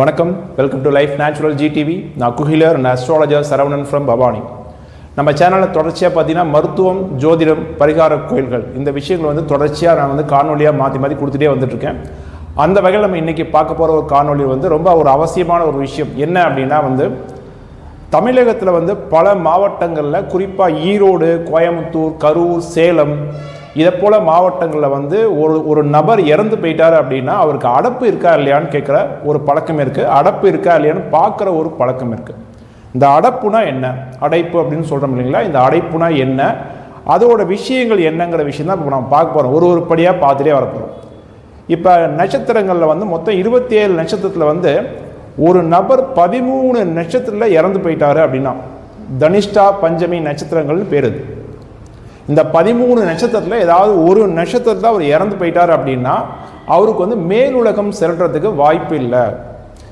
வணக்கம். Welcome to life natural GTV நான் healer and astrologer Saravanan from Bhavani. நம்ம சேனலில் தொடர்ச்சியாக பார்த்தீங்கன்னா மருத்துவம் ஜோதிடம் பரிகார கோயில்கள் இந்த விஷயங்கள் வந்து தொடர்ச்சியாக நான் வந்து காணொலியாக மாற்றி மாற்றி கொடுத்துட்டே வந்துட்டுருக்கேன். அந்த வகையில் நம்ம இன்றைக்கி பார்க்க போகிற ஒரு காணொலி வந்து ரொம்ப ஒரு அவசியமான ஒரு விஷயம். என்ன அப்படின்னா வந்து தமிழகத்தில் வந்து பல மாவட்டங்களில் குறிப்பாக ஈரோடு கோயம்புத்தூர் கரூர் சேலம் இதை போல் மாவட்டங்களில் வந்து ஒரு ஒரு நபர் இறந்து போயிட்டார் அப்படின்னா அவருக்கு அடப்பு இருக்கா இல்லையான்னு கேட்குற ஒரு பழக்கம் இருக்குது அடப்பு இருக்கா இல்லையான்னு பார்க்குற ஒரு பழக்கம் இருக்குது இந்த அடப்புனா என்ன? அடைப்பு அப்படின்னு சொல்கிறோம் இல்லைங்களா? இந்த அடைப்புனா என்ன? அதோட விஷயங்கள் என்னங்கிற விஷயம் தான் இப்போ நம்ம பார்க்க போகிறோம் ஒரு ஒரு படியாக பார்த்துட்டே வரப்போகிறோம் இப்போ நட்சத்திரங்களில் வந்து மொத்தம் இருபத்தி ஏழு நட்சத்திரத்தில் வந்து ஒரு நபர் பதிமூணு நட்சத்திரத்தில் இறந்து போயிட்டாரு அப்படின்னா தனிஷ்டா பஞ்சமி நட்சத்திரங்கள்னு பேர் இந்த பதிமூணு நட்சத்திரத்தில் ஏதாவது ஒரு நட்சத்திரத்தில் அவர் இறந்து போயிட்டார் அப்படின்னா அவருக்கு வந்து மேலுலகம் செல்றதுக்கு வாய்ப்பு இல்லை.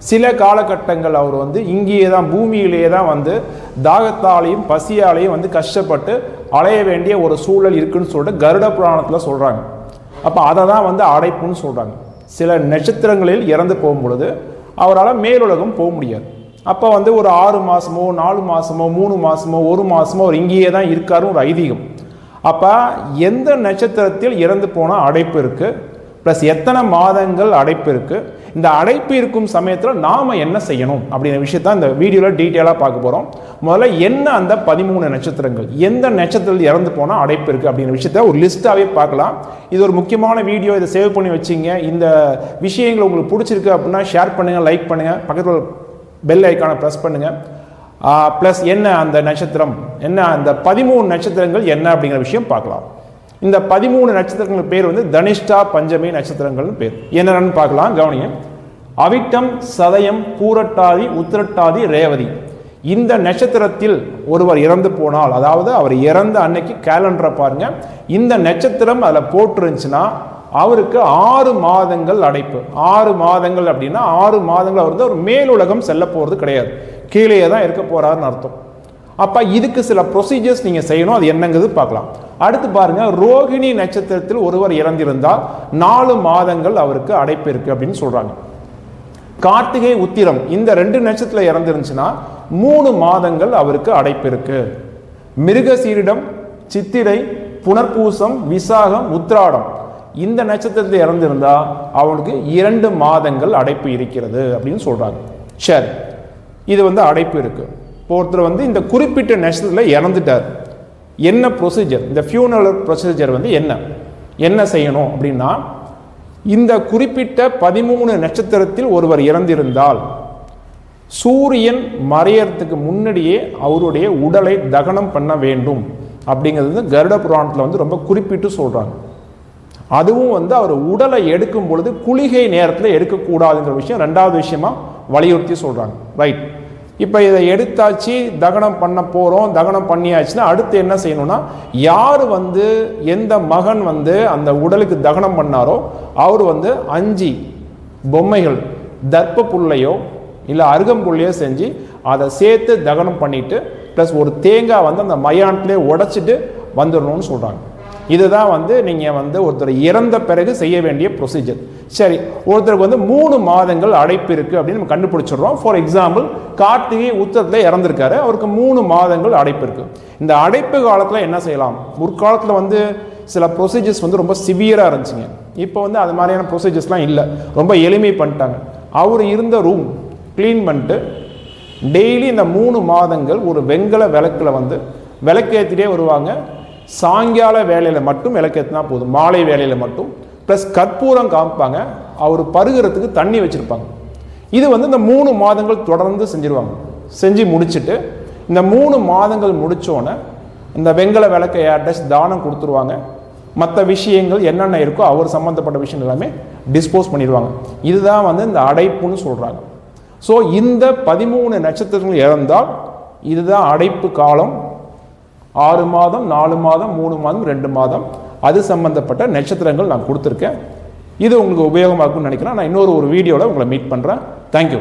சில காலகட்டங்கள் அவர் வந்து இங்கேயே தான் பூமியிலேயே தான் வந்து தாகத்தாலையும் பசியாலையும் வந்து கஷ்டப்பட்டு அலைய வேண்டிய ஒரு சூழல் இருக்குன்னு சொல்லிட்டு கருட புராணத்தில் சொல்கிறாங்க அப்போ அதை தான் வந்து அடைப்புன்னு சொல்கிறாங்க சில நட்சத்திரங்களில் இறந்து போகும் பொழுது அவரால் மேலுலகம் போக முடியாது. அப்போ வந்து ஒரு ஆறு மாதமோ நாலு மாதமோ மூணு மாதமோ ஒரு மாதமோ அவர் இங்கேயே தான் இருக்காருன்னு ஒரு ஐதீகம். அப்போ எந்த நட்சத்திரத்தில் இறந்து போனால் அடைப்பு இருக்குது ப்ளஸ் எத்தனை மாதங்கள் அடைப்பு இருக்குது இந்த அடைப்பு இருக்கும் சமயத்தில் நாம் என்ன செய்யணும்? அப்படிங்கிற விஷயத்தை இந்த வீடியோவில் டீட்டெயிலாக பார்க்க போகிறோம் முதல்ல என்ன அந்த பதிமூணு நட்சத்திரங்கள்? எந்த நட்சத்திரத்தில் இறந்து போனால் அடைப்பு இருக்குது அப்படிங்கிற விஷயத்த ஒரு லிஸ்ட்டாகவே பார்க்கலாம். இது ஒரு முக்கியமான வீடியோ இதை சேவ் பண்ணி வச்சிங்க. இந்த விஷயங்கள் உங்களுக்கு பிடிச்சிருக்கு அப்படின்னா ஷேர் பண்ணுங்கள் லைக் பண்ணுங்கள் பக்கத்தில் பெல் ஐக்கானை ப்ரெஸ் பண்ணுங்கள் ப்ளஸ் என்ன அந்த நட்சத்திரம்? என்ன அந்த பதிமூணு நட்சத்திரங்கள் என்ன அப்படிங்கிற விஷயம் பார்க்கலாம். இந்த பதிமூணு நட்சத்திரங்கள் பேர் வந்து தனிஷ்டா பஞ்சமி நட்சத்திரங்கள்னு பேர். என்னென்னு பார்க்கலாம் கவனியம் அவிட்டம் சதயம் பூரட்டாதி உத்திரட்டாதி ரேவதி. இந்த நட்சத்திரத்தில் ஒருவர் இறந்து போனால் அதாவது அவர் இறந்த அன்னைக்கு கேலண்டரை பாருங்க இந்த நட்சத்திரம் அதில் போட்டுருந்துச்சுன்னா அவருக்கு ஆறு மாதங்கள் அடைப்பு. ஆறு மாதங்கள் அப்படின்னா ஆறு மாதங்கள் அவர் வந்து ஒரு மேலுலகம் செல்ல போகிறது கிடையாது. கீழே தான் இருக்க போகிறாருன்னு அர்த்தம். அப்போ இதுக்கு சில ப்ரொசீஜர்ஸ் நீங்கள் செய்யணும். அது என்னங்கிறது பார்க்கலாம். அடுத்து பாருங்கள் ரோகிணி நட்சத்திரத்தில் ஒருவர் இறந்திருந்தால் நாலு மாதங்கள் அவருக்கு அடைப்பு இருக்குது அப்படின்னு சொல்கிறாங்க கார்த்திகை உத்திரம் இந்த ரெண்டு நட்சத்திரம் இறந்துருந்துச்சுன்னா மூணு மாதங்கள் அவருக்கு அடைப்பு இருக்குது மிருகசீரிடம் சித்திரை புனர்பூசம் விசாகம் உத்ராடம் இந்த நட்சத்திரத்தில் இறந்திருந்தால் அவனுக்கு இரண்டு மாதங்கள் அடைப்பு இருக்கிறது அப்படின்னு சொல்கிறாங்க சரி இது வந்து அடைப்பு இருக்குது இப்போ ஒருத்தர் வந்து இந்த குறிப்பிட்ட நட்சத்திரத்தில் இறந்துட்டார். என்ன ப்ரொசீஜர் இந்த ஃபியூனல் ப்ரொசீஜர் வந்து என்ன? என்ன செய்யணும் அப்படின்னா இந்த குறிப்பிட்ட பதிமூணு நட்சத்திரத்தில் ஒருவர் இறந்திருந்தால் சூரியன் மறையறதுக்கு முன்னாடியே அவருடைய உடலை தகனம் பண்ண வேண்டும். அப்படிங்கிறது வந்து கருட புராணத்தில் வந்து ரொம்ப குறிப்பிட்டு சொல்கிறாங்க அதுவும் வந்து அவர் உடலை எடுக்கும் பொழுது குளிகை நேரத்தில் எடுக்கக்கூடாதுங்கிற விஷயம் ரெண்டாவது விஷயமா வலியுறுத்தி சொல்கிறாங்க ரைட் இப்போ இதை எடுத்தாச்சு தகனம் பண்ண போகிறோம் தகனம் பண்ணியாச்சுன்னா அடுத்து என்ன செய்யணும்னா யார் வந்து எந்த மகன் வந்து அந்த உடலுக்கு தகனம் பண்ணாரோ அவர் வந்து அஞ்சு பொம்மைகள் தர்ப்ப புல்லையோ இல்லை அருகம்புல்லையோ செஞ்சு அதை சேர்த்து தகனம் பண்ணிட்டு ப்ளஸ் ஒரு தேங்காய் வந்து அந்த மயானத்திலே உடைச்சிட்டு வந்துடணும்னு சொல்கிறாங்க இதுதான் வந்து நீங்கள் வந்து ஒருத்தர் இறந்த பிறகு செய்ய வேண்டிய ப்ரொசீஜர் சரி ஒருத்தருக்கு வந்து மூணு மாதங்கள் அடைப்பு இருக்குது அப்படின்னு நம்ம கண்டுபிடிச்சிடுறோம். ஃபார் எக்ஸாம்பிள் கார்த்திகை உத்தரத்தில் இறந்துருக்காரு. அவருக்கு மூணு மாதங்கள் அடைப்பு இருக்குது இந்த அடைப்பு காலத்தில் என்ன செய்யலாம்? முற்காலத்தில் வந்து சில ப்ரொசீஜர்ஸ் வந்து ரொம்ப சிவியராக இருந்துச்சுங்க. இப்போ வந்து அது மாதிரியான ப்ரொசீஜர்ஸ்லாம் இல்லை. ரொம்ப எளிமை பண்ணிட்டாங்க. அவர் இருந்த ரூம் க்ளீன் பண்ணிட்டு டெய்லி இந்த மூணு மாதங்கள் ஒரு வெங்கல விளக்கில் வந்து விளக்கேற்றிட்டே வருவாங்க. சாயங்கால வேலையில் மட்டும் விளக்கேற்றினா போதும். மாலை வேலையில் மட்டும். ப்ளஸ் கற்பூரம் காமிப்பாங்க. அவர் பருகிறதுக்கு தண்ணி வச்சுருப்பாங்க. இது வந்து இந்த மூணு மாதங்கள் தொடர்ந்து செஞ்சுருவாங்க. செஞ்சு முடிச்சுட்டு இந்த மூணு மாதங்கள் முடித்தோடனே இந்த வெங்கல விளக்கை அட்ரஸ் தானம் கொடுத்துருவாங்க. மற்ற விஷயங்கள் என்னென்ன இருக்கோ அவர் சம்மந்தப்பட்ட விஷயங்கள் எல்லாமே டிஸ்போஸ் பண்ணிடுவாங்க. இதுதான் வந்து இந்த அடைப்புன்னு சொல்கிறாங்க ஸோ இந்த பதிமூணு நட்சத்திரங்கள் இறந்தால் இதுதான் அடைப்பு காலம். ஆறு மாதம் நாலு மாதம் மூணு மாதம் ரெண்டு மாதம். அது சம்பந்தப்பட்ட நட்சத்திரங்கள் நான் கொடுத்துருக்கேன். இது உங்களுக்கு உபயோகமாக இருக்கும்னு நினைக்கிறேன். நான் இன்னொரு ஒரு வீடியோவில் உங்களை மீட் பண்ணுறேன் தேங்க்யூ